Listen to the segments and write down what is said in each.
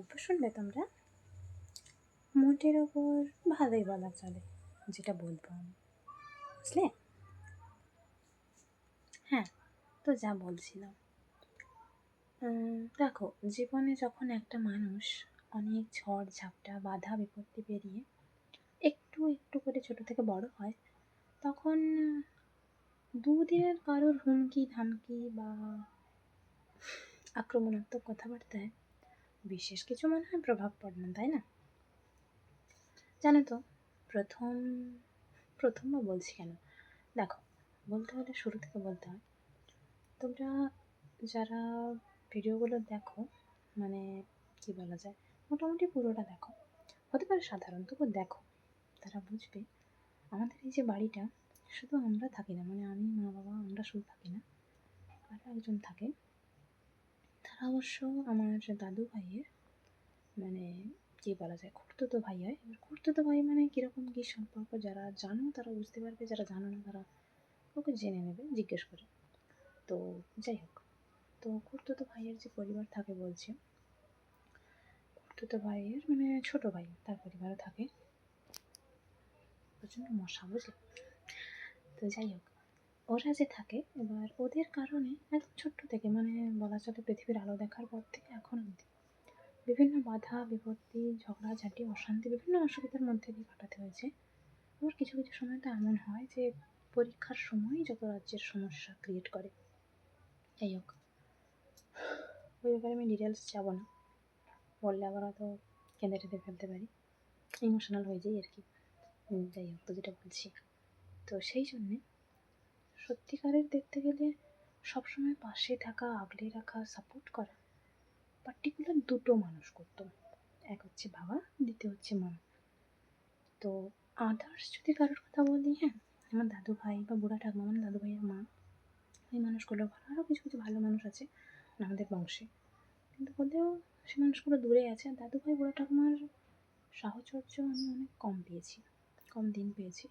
গল্প শুনবে তোমরা? মোটের ওপর ভালোই বলা চলে, যেটা বলব আমি। বুঝলে? হ্যাঁ তো যা বলছিলাম। দেখো, জীবনে যখন একটা মানুষ অনেক ঝড়, ঝাপটা, বাধা, বিপত্তি পেরিয়ে একটু একটু করে ছোট থেকে বড় হয়, তখন দুদিনের কারোর হুমকি, ধামকি বা আক্রমণাত্মক কথাবার্তায় বিশেষ কিছু মনে হয় প্রভাব পড়ে না, তাই না? জানো তো, প্রথম প্রথম বলছি কেন? দেখো, বলতে হলে শুরু থেকে বলতে হয়। তোমরা যারা ভিডিওগুলো দেখো মানে কি বলা যায়, মোটামুটি পুরোটা দেখো। হতে পারে সাধারণ তবু দেখো, তারা বুঝবে। আমাদের এই যে বাড়িটা, শুধু আমরা থাকি না মানে আমি, মা বাবা, আমরা শুধু থাকি না আরও একজন থাকে। অবশ্য আমার দাদু ভাইয়ের মানে কী বলা যায় খুঁড়তুতো ভাই হয়, এবার খুঁড়তুতো ভাই মানে কীরকম কী সম্পর্ক যারা জানো তারা বুঝতে পারবে, যারা জানো না তারা ওকে জেনে নেবে, জিজ্ঞেস করে। তো যাই হোক, তো খুঁড়তুতো ভাইয়ের যে পরিবার থাকে বলছি খুঁড়তুতো ভাইয়ের মানে ছোট ভাই, তার পরিবারও থাকে। প্রচণ্ড মশা, বুঝলে? তো যাই হোক ওরা যে থাকে, এবার ওদের কারণে ছোট্ট থেকে মানে বলা চলে পৃথিবীর আলো দেখার পর থেকে এখন অবধি। বিভিন্ন বাধা, বিপত্তি ঝগড়াঝাটি অশান্তি, বিভিন্ন অসুবিধার মধ্যে দিয়ে কাটাতে হয়েছে। আবার কিছু কিছু সময় তো এমন হয় যে পরীক্ষার সময় যত রাজ্যের সমস্যা ক্রিয়েট করে। যাই হোক, ওই ব্যাপারে আমি ডিটেলস যাব না। বললে আবার হয়তো কেঁদে টেঁদে ফেলতে পারি। ইমোশনাল হয়ে যাই আর কি। যাই হোক, তো যেটা বলছি। তো সেই জন্যে সত্যিকারের দেখতে গেলে সবসময় পাশে থাকা, আগলে রাখা সাপোর্ট করা পার্টিকুলার দুটো মানুষ করতো। এক হচ্ছে বাবা, দ্বিতীয় হচ্ছে মা। তো আদার্স যদি কারোর কথা বলি হ্যাঁ আমার দাদু ভাই বা বুড়া ঠাকুমা মানে দাদু ভাইয়ের মা, এই মানুষগুলো ভালো আরও কিছু কিছু ভালো মানুষ আছে আমাদের বংশে। কিন্তু হলেও সে মানুষগুলো দূরে আছে। আর দাদু ভাই, বুড়া ঠাকুমার সাহচর্য আমি অনেক কম পেয়েছি, কম দিন পেয়েছি।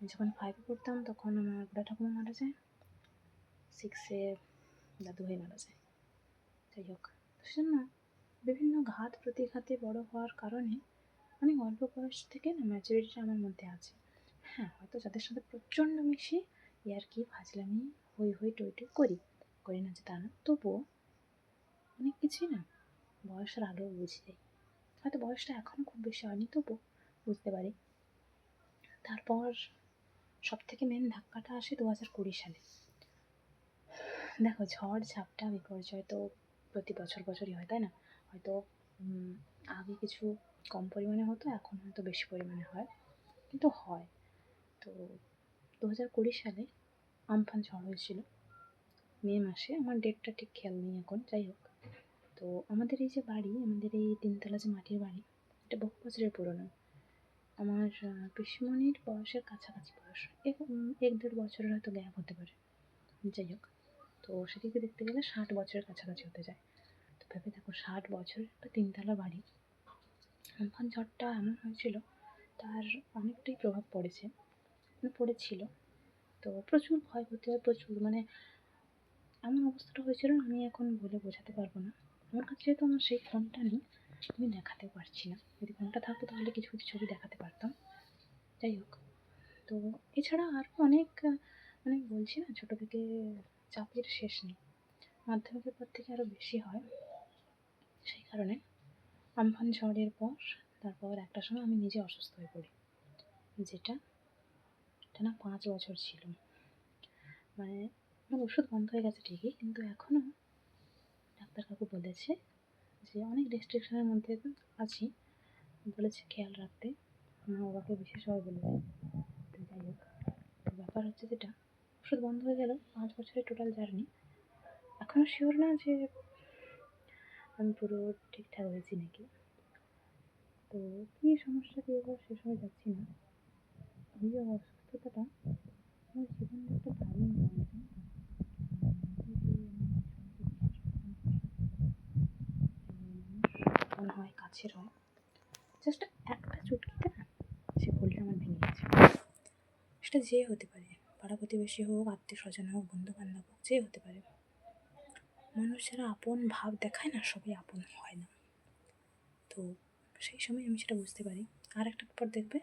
যখন ফাইভে পড়তাম, তখন আমার বুড়া ঠাকুমা মারা যায়। সিক্সে দাদু ভাই মারা যায়। যাই হোক সেজন্য বিভিন্ন ঘাত প্রতিঘাতে বড় হওয়ার কারণে অনেক অল্প বয়স থেকে না ম্যাচুরিটিটা আমার মধ্যে আছে। হ্যাঁ হয়তো যাদের সাথে প্রচণ্ড মিশি ইয়ার্কি ফাজলামি, হই হই টই টই করি। করি না যে তা না, তবুও অনেক কিছুই না বয়সের আগেও বুঝে যাই হয়তো বয়সটা এখনও খুব বেশি হয়নি, তবুও বুঝতে পারি। তারপর সব থেকে মেন ধাক্কাটা আসে দু হাজার কুড়ি সালে। দেখো, ঝড় ঝাপটা বিপর্যয় তো প্রতি বছর বছরই হয়, তাই না? হয়তো আগে কিছু কম পরিমাণে হতো, এখন হয়তো বেশি পরিমাণে হয়, কিন্তু হয়। তো দু হাজার কুড়ি সালে আমফান ঝড় হয়েছিল, মে মাসে। আমার ডেটটা ঠিক খেয়াল নেই এখন, যাই হোক। তো আমাদের এই যে বাড়ি, আমাদের এই তিনতলা যে মাটির বাড়ি, এটা বহু বছরের পুরনো। আমার পিসিমণির বয়সের কাছাকাছি বয়স। এক এক দেড় বছরের হয়তো গ্যাপ হতে পারে। যাই হোক, তো সেদিকে দেখতে গেলে ষাট বছরের কাছাকাছি হতে যায়। তো ভেবে দেখো, ষাট বছরের একটা তিনতলা বাড়ি। আমফান ঝড়টা এমন হয়েছিল, তার অনেকটাই প্রভাব পড়েছে। মানে পড়েছিল। তো প্রচুর ভয় ক্ষয়ক্ষতি হয়, প্রচুর। মানে এমন অবস্থাটা হয়েছিল, আমি এখন বলে বোঝাতে পারব না। আমার কাছে যেহেতু আমার সেই ফোনটা নেই আমি দেখাতেও পারছি না। যদি ফোনটা থাকতো তাহলে কিছু কিছু ছবি দেখাতে পারতাম। যাই হোক, তো এছাড়া আরও অনেক মানে বলছি না, ছোটো থেকে চাপের শেষ নেই। মাধ্যমিকের পর থেকে আরও বেশি হয়। সেই কারণে আমফান ঝড়ের পর তারপর একটা সময় আমি নিজে অসুস্থ হয়ে পড়ি। যেটা টানা পাঁচ বছর ছিল। মানে আমার ওষুধ বন্ধ হয়ে গেছে ঠিকই, কিন্তু এখনও ডাক্তার কাকু বলেছে যে অনেক রেস্ট্রিকশনের মধ্যে আছি। বলেছে খেয়াল রাখতে। মা বাবাকে বিশেষভাবে বলেছে তো যাই হোক তো ব্যাপার হচ্ছে যেটা, ওষুধ বন্ধ হয়ে গেল, পাঁচ বছরের টোটাল জার্নি এখনও শিওর না যে আমি পুরো ঠিকঠাক হয়েছি নাকি। তো কী সমস্যা কী এবার সে সময় যাচ্ছি না। এই যে অসুস্থতাটা আমার জীবনে একটা টার্নিং কাছের হয় জাস্ট একটা চুটকিতে সে ভুলটা আমার ভেঙে গেছে। সেটা যে হতে পারে, পাড়া প্রতিবেশী হোক আত্মীয় স্বজন হোক বন্ধু বান্ধব হোক যে হতে পারে। মানুষ যারা আপন ভাব দেখায় না, সবাই আপন হয় না। তো সেই সময় আমি সেটা বুঝতে পারি। আর একটা ব্যাপার দেখবে,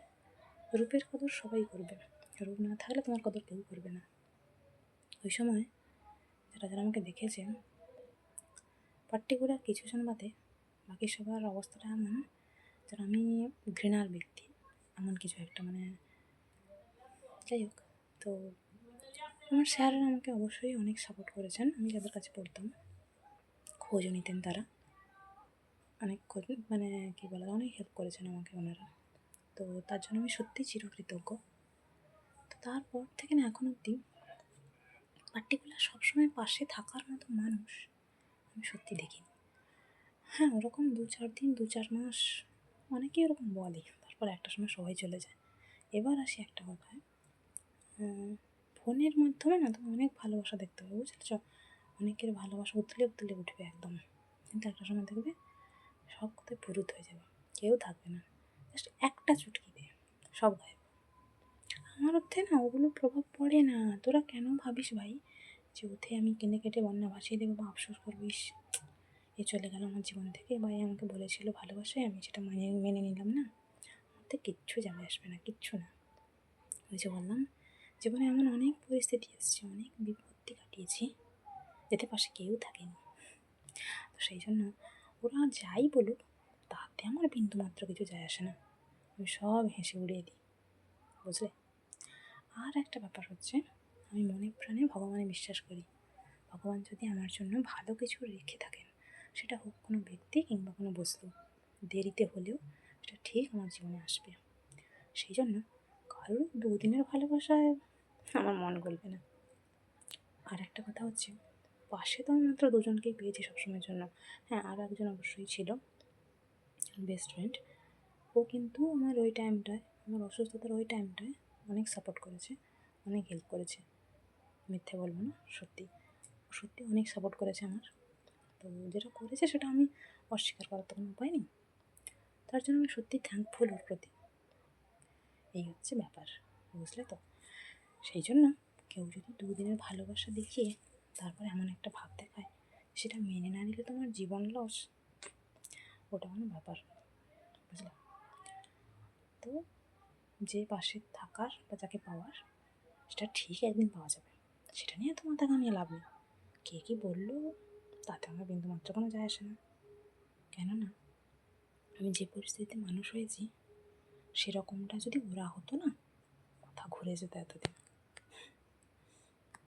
রূপের কদর সবাই করবে। রূপ না থাকলে তোমার কদর কেউ করবে না। ওই সময় যারা যারা আমাকে দেখেছে পার্টিকুলার কিছুজন বাদে বাকি সবার অবস্থাটা এমন যেন আমি ঘৃণার ব্যক্তি, এমন কিছু একটা মানে যাই হোক, তো আমার স্যাররা আমাকে অবশ্যই অনেক সাপোর্ট করেছেন, আমি যাদের কাছে পড়তাম খোঁজও নিতেন তারা। অনেক খোঁজ মানে কী বলে, অনেক হেল্প করেছেন আমাকে ওনারা। তো তার জন্য আমি সত্যিই চিরকৃতজ্ঞ। তো তারপর থেকে না এখন অবধি পার্টিকুলার সবসময় পাশে থাকার মতো মানুষ আমি সত্যি দেখিনি। হ্যাঁ ওরকম দু চার দিন, দু চার মাস অনেকেই ওরকম বলে। তারপর একটা সময় সবাই চলে যায়। এবার আসি একটা কথায়। ফোনের মাধ্যমে না তুমি অনেক ভালোবাসা দেখতে পাবে, বুঝেছ? অনেকের ভালোবাসা উতলে উতলে উঠবে একদম। কিন্তু একটা সময় দেখবে সব কথায় পুরুত হয়ে যাবে। কেউ থাকবে না। জাস্ট একটা চুটকি দিয়ে সব গায়েব। আমার অর্থে না ওগুলো প্রভাব পড়ে না। তোরা কেন ভাবিস ভাই? যে ওতে আমি কিনে কেটে বন্যা ভাসিয়ে দেবো বা আফসোস করবিস। এ চলে গেল আমার জীবন থেকে। এ আমাকে বলেছিল ভালোবাসে আমি সেটা মানে মেনে নিলাম না ওতে কিচ্ছু যাবে আসবে না, কিচ্ছু না। ওই যে বললাম, জীবনে এমন অনেক পরিস্থিতি এসছে, অনেক বিপত্তি কাটিয়েছি যেতে পাশে কেউ থাকেনি। তো সেই জন্য ওরা যাই বলুক, তাতে আমার বিন্দু মাত্র কিছু যায় আসে না। আমি সব হেসে উড়িয়ে দিই, বুঝলে? আর একটা ব্যাপার হচ্ছে, আমি মনে প্রাণে ভগবানে বিশ্বাস করি। ভগবান যদি আমার জন্য ভালো কিছু রেখে থাকেন সেটা হোক কোনো ব্যক্তি কিংবা কোনো বস্তু। দেরিতে হলেও সেটা ঠিক আমার জীবনে আসবে। সেই জন্য কারোর দুদিনের ভালোবাসায় আমার মন গলবে না। আর একটা কথা হচ্ছে, পাশে তো আমি মাত্র দুজনকেই পেয়েছি সবসময়ের জন্য। হ্যাঁ আর একজন অবশ্যই ছিল বেস্ট ফ্রেন্ড ও কিন্তু আমার ওই টাইমটায় আমার অসুস্থতার ওই টাইমটায় অনেক সাপোর্ট করেছে, অনেক হেল্প করেছে। মিথ্যে বলব না, সত্যি। সত্যি অনেক সাপোর্ট করেছে আমার। তো যেটা করেছে সেটা আমি অস্বীকার করার তো কোনো উপায় নেই। তার জন্য আমি সত্যি থ্যাঙ্কফুল ওর প্রতি। এই হচ্ছে ব্যাপার, বুঝলে তো? সেই জন্য কেউ যদি দুদিনের ভালোবাসা দেখিয়ে তারপর এমন একটা ভাব দেখায়, সেটা মেনে না নিলে তোমার জীবন লস ওটা কোনো ব্যাপার বুঝলে? তো যে পাশে থাকার বা যাকে পাওয়ার, সেটা ঠিক একদিন পাওয়া যাবে। সেটা নিয়ে এত মাথা ঘামিয়ে লাভ নেই। কে কী বলল তাতে আমার বিন্দুমাত্র কোনো যায় আসে না। কেননা, আমি যে পরিস্থিতিতে মানুষ হয়েছি, সেরকমটা যদি ওরা হতো না কথা ঘুরে যেত এতদিন।